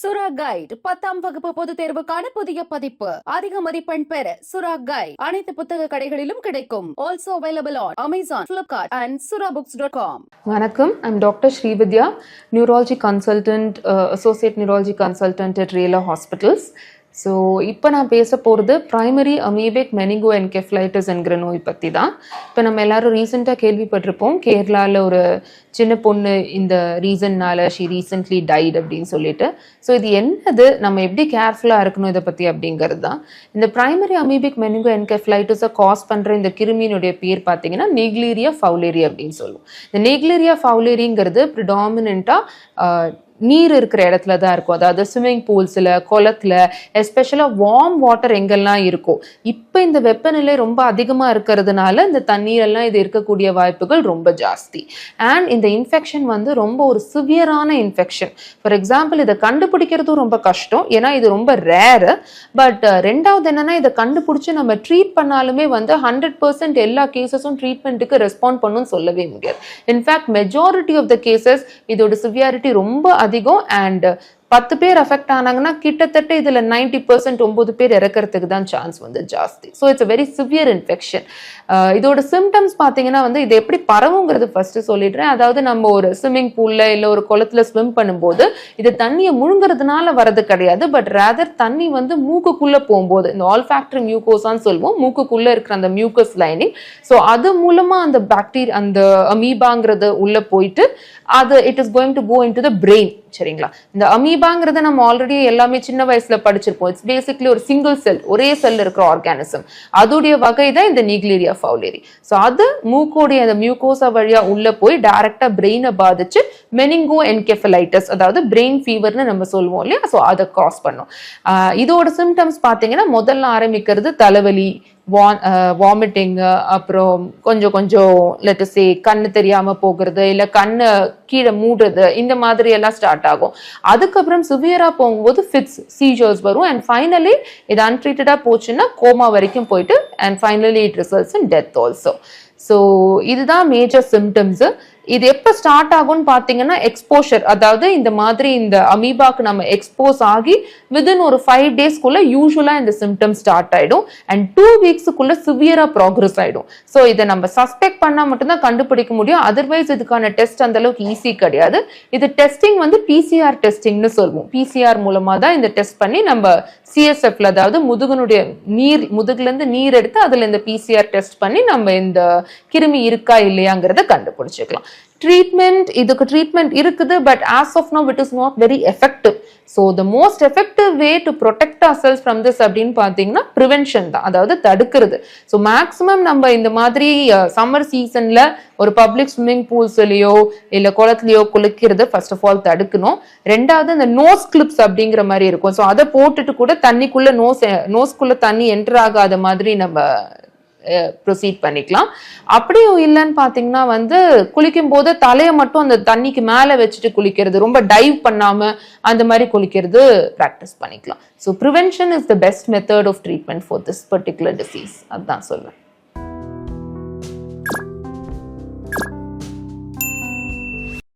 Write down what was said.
சுரா கைட் பத்தாம் வகுப்பு பொதுத் தேர்வுக்கான புதிய பதிப்பு. அதிக மதிப்பெண் பெற சுரா கைட் அனைத்து புத்தக கடைகளிலும் கிடைக்கும். Also available on Amazon Flipkart and Sura books dot com வணக்கம் I'm doctor Srividya neurology consultant associate neurology consultant at Rela hospitals so இப்போ நான் பேச போகிறது ப்ரைமரி அமீபிக் மெனிகோ என்கெஃப்லைட்டிஸ் என்கிற நோய் பற்றி தான் இப்போ நம்ம எல்லாரும் ரீசெண்டாக கேள்விப்பட்டிருப்போம். கேரளாவில் ஒரு சின்ன பொண்ணு இந்த ரீசன்னால் ஷி ரீசெண்ட்லி டைட் அப்படின்னு சொல்லிட்டு. ஸோ இது என்னது? நம்ம எப்படி கேர்ஃபுல்லாக இருக்கணும் இதை பற்றி அப்படிங்கிறது தான் இந்த ப்ரைமரி அமீபிக் மெனிகோ என்கெஃப்லைட்டிஸை காஸ் பண்ணுற இந்த கிருமியினுடைய பேர் பார்த்தீங்கன்னா நெக்லீரியா ஃபவுலேரி அப்படின்னு சொல்லுவோம். இந்த நெக்லீரியா ஃபவுலேரிங்கிறது ப்ரிடாமினாக நீர் இருக்கிற இடத்துல தான் இருக்கும். அதாவது ஸ்விம்மிங் பூல்ஸில் குளத்துல எஸ்பெஷலாக வார்ம் வாட்டர் எங்கெல்லாம் இருக்கும் இப்போ இந்த வெப்பநிலை ரொம்ப அதிகமாக இருக்கிறதுனால இந்த தண்ணீரெல்லாம் இது இருக்கக்கூடிய வாய்ப்புகள் ரொம்ப ஜாஸ்தி. அண்ட் இந்த இன்ஃபெக்ஷன் வந்து ரொம்ப ஒரு சிவியரான இன்ஃபெக்ஷன் ஃபார் எக்ஸாம்பிள் இதை கண்டுபிடிக்கிறதும் ரொம்ப கஷ்டம். ஏன்னா இது ரொம்ப ரேரு பட் ரெண்டாவது என்னன்னா இதை கண்டுபிடிச்சி நம்ம ட்ரீட் பண்ணாலுமே வந்து ஹண்ட்ரட் பர்சன்ட் எல்லா கேசஸும் ட்ரீட்மெண்ட்டுக்கு ரெஸ்பாண்ட் பண்ணுன்னு சொல்லவே முடியாது. In fact majority of the cases இதோட சிவியாரிட்டி ரொம்ப அதிகம் அண்ட் பத்து பேர் அஃபெக்ட் ஆனாங்கன்னா கிட்டத்தட்ட இதில் நைன்டி பர்சன்ட் ஒம்பது பேர் இறக்கிறதுக்கு தான் சான்ஸ் வந்து ஜாஸ்தி. So it's very severe infection இதோட சிம்டம்ஸ் பார்த்தீங்கன்னா வந்து இது எப்படி பரவுங்கிறது ஃபர்ஸ்ட் சொல்லிடுறேன். அதாவது நம்ம ஒரு ஸ்விம்மிங் பூல்ல இல்லை ஒரு குளத்துல ஸ்விம் பண்ணும்போது இது தண்ணியை முழுங்கிறதுனால வரது கிடையாது. பட் ரேதர் தண்ணி வந்து மூக்குக்குள்ளே போகும்போது இந்த ஆல்ஃபேக்டரி மியூகோசான்னு சொல்லுவோம். மூக்குக்குள்ளே இருக்கிற அந்த மியூக்கஸ் லைனிங் ஸோ அது மூலமாக அந்த பாக்டீரியா அந்த அமீபாங்கிறது உள்ளே போயிட்டு அது it is going to go in to the brain சரிங்களா? இந்த அமீபாங்கிறத நம்ம ஆல்ரெடி எல்லாமே சின்ன வயசுல படிச்சிருப்போம். இட்ஸ் பேசிக்லி ஒரு சிங்கிள் செல் ஒரே செல் இருக்கிற ஆர்கானிசம் அதோடைய வகை தான் இந்த நீக்லீரியா ஃபவுலேரி ஸோ அது மூக்கோடைய அந்த மியூகோசா வழியா உள்ள போய் டைரக்டா பிரெயினை பாதிச்சு மெனிங்கோ என்கெஃபலைட்டஸ் அதாவது பிரெயின் ஃபீவர்னு நம்ம சொல்லுவோம் இல்லையா? ஸோ அதை காஸ் பண்ணும். இதோட சிம்டம்ஸ் பார்த்தீங்கன்னா முதல்ல ஆரம்பிக்கிறது தலைவலி வாமிட்டிங் அப்புறம் கொஞ்சம் கொஞ்சம் லெட்டஸே கண்ணு தெரியாம போகிறது இல்ல கண்ணு கீழே மூடுறது இந்த மாதிரி எல்லாம் ஸ்டார்ட் ஆகும். அதுக்கப்புறம் சிவியரா போகும்போது ஃபிட்ஸ் சீஜர்ஸ் வரும். அண்ட் ஃபைனலி இது அன்ட்ரீட்டடா போச்சுன்னா கோமா வரைக்கும் போயிட்டு and finally it results in death also so இதுதான் மேஜர் சிம்டம்ஸ் இது எப்போ ஸ்டார்ட் ஆகும்னு பார்த்தீங்கன்னா எக்ஸ்போஷர் அதாவது இந்த மாதிரி இந்த அமீபாக்கு நம்ம எக்ஸ்போஸ் ஆகி விதின் ஒரு ஃபைவ் டேஸ்க்குள்ள யூஸ்வலா இந்த சிம்டம் ஸ்டார்ட் ஆயிடும். அண்ட் டூ வீக்ஸுக்குள்ள சிவியரா ப்ராக்ரஸ் ஆயிடும். ஸோ இதை நம்ம சஸ்பெக்ட் பண்ணா மட்டும்தான் கண்டுபிடிக்க முடியும். அதர்வைஸ் இதுக்கான டெஸ்ட் அந்த அளவுக்கு ஈஸி கிடையாது. இது டெஸ்டிங் வந்து பிசிஆர் டெஸ்டிங்னு சொல்லுவோம். பிசிஆர் மூலமா தான் இந்த டெஸ்ட் பண்ணி நம்ம சிஎஸ்எஃப்ல அதாவது முதுகனுடைய நீர் முதுகுல இருந்து நீர் எடுத்து அதுல இந்த பிசிஆர் டெஸ்ட் பண்ணி நம்ம இந்த கிருமி இருக்கா இல்லையாங்கிறத கண்டுபிடிச்சிக்கலாம். ட்ரீட்மெண்ட் இதுக்கு ட்ரீட்மெண்ட் இருக்குது but as of now it is not very effective so the most effective way to protect our cells from this அப்படின்னு பார்த்தீங்கன்னா ப்ரிவென்ஷன் தான். அதாவது தடுக்கிறது. ஸோ மேக்ஸிமம் நம்ம இந்த மாதிரி சம்மர் சீசன்ல ஒரு பப்ளிக் ஸ்விம்மிங் பூல்ஸ்லயோ இல்லை குளத்துலையோ குளிக்கிறது ஃபர்ஸ்ட் ஆஃப் ஆல் தடுக்கணும். ரெண்டாவது இந்த நோஸ் கிளிப்ஸ் அப்படிங்கிற மாதிரி இருக்கும். ஸோ அதை போட்டுட்டு கூட தண்ணிக்குள்ள நோஸ் நோஸ்க்குள்ள தண்ணி என்டர் ஆகாத மாதிரி நம்ம ப்ரொசீட் பண்ணிக்கலாம். அப்படியும் இல்லைன்னு பார்த்தீங்கன்னா வந்து குளிக்கும் போது தலையை மட்டும் அந்த தண்ணிக்கு மேலே வச்சுட்டு குளிக்கிறது ரொம்ப டைவ் பண்ணாம அந்த மாதிரி குளிக்கிறது ப்ராக்டிஸ் பண்ணிக்கலாம். So prevention is the best method of treatment for this particular disease அதுதான் சொல்லுவேன்